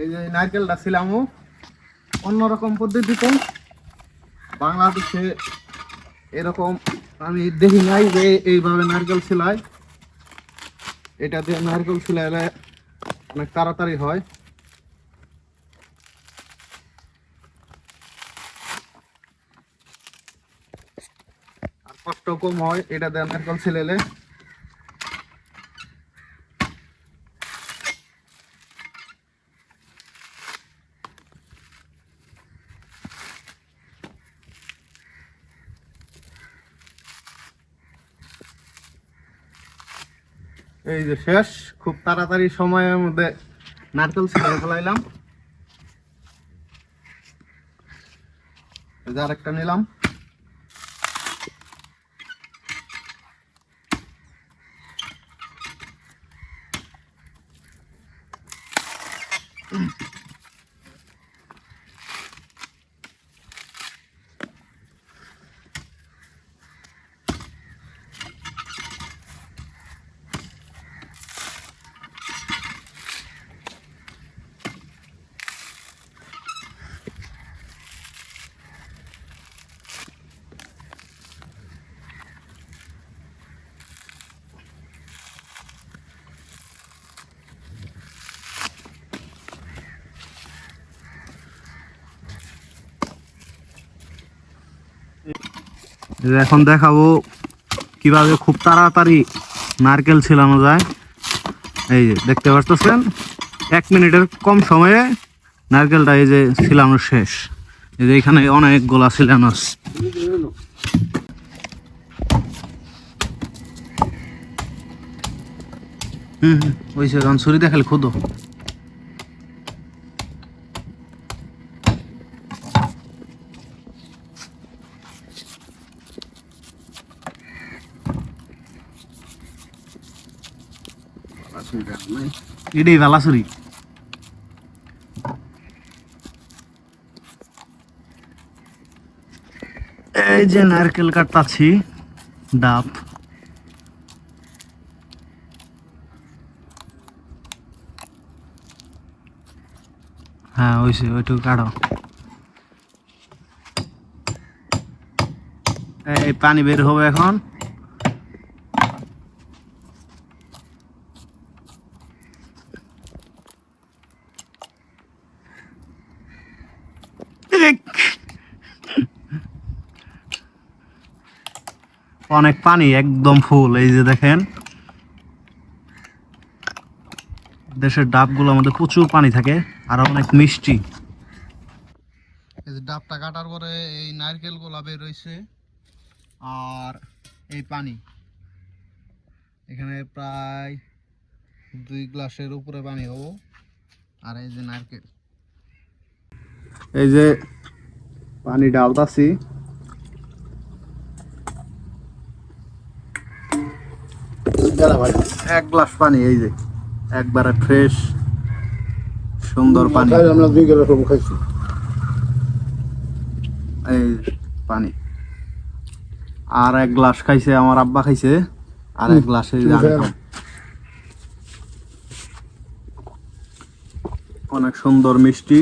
এই যে নারকেলটা ছিলামও অন্যরকম পদ্ধতিতে। বাংলাদেশে এরকম আমি দেখি নাই যে এইভাবে নারকেল ছিলাই এটা দিয়ে নারকেল ছিলাইলে অনেক তাড়াতাড়ি হয়। আর কষ্ট কম হয়, এটা দিয়ে নারকেল ছিলাইলে। এই যে শেষ খুব তাড়াতাড়ি সময়ের মধ্যে নারকেল ছিঁড়ে ফেলাইলাম। আরেকটা নিলাম। এই এখন দেখাবো কীভাবে খুব তাড়াতাড়ি নারকেল ছিলানো যায়। এই যে দেখতে পাচ্ছেন এক মিনিটের কম সময়ে নারকেলটা এই যে ছিলানো শেষ। এই যে এখানে অনেক গোলা ছিলানো হুম ওই সে ছুরি দেখালে খুদো। এই যে নারকেল কাটতাছি ডাব। হ্যাঁ ওইসে ওইটুকু কাটো। এই পানি বের হবে এখন। অনেক পানি একদম ফুল। এই যে দেখেন দেশের ডাবগুলোর আমাদের প্রচুর পানি থাকে আর অনেক মিষ্টি। এই যে ডাবটা কাটার পরে এই নারকেল বের রয়েছে আর এই পানি। এখানে প্রায় দুই গ্লাসের উপরে পানি হব আর এই যে নারকেল। এই যে পানি ডালতাছি এক গ্লাস পানি এই যে একবারে ফ্রেশ সুন্দর পানি। আমরা দুই গেলে সব খাইছি। এই পানি। আর এক গ্লাস খাইছে আমার আব্বা খাইছে আর এক গ্লাস। অনেক সুন্দর মিষ্টি।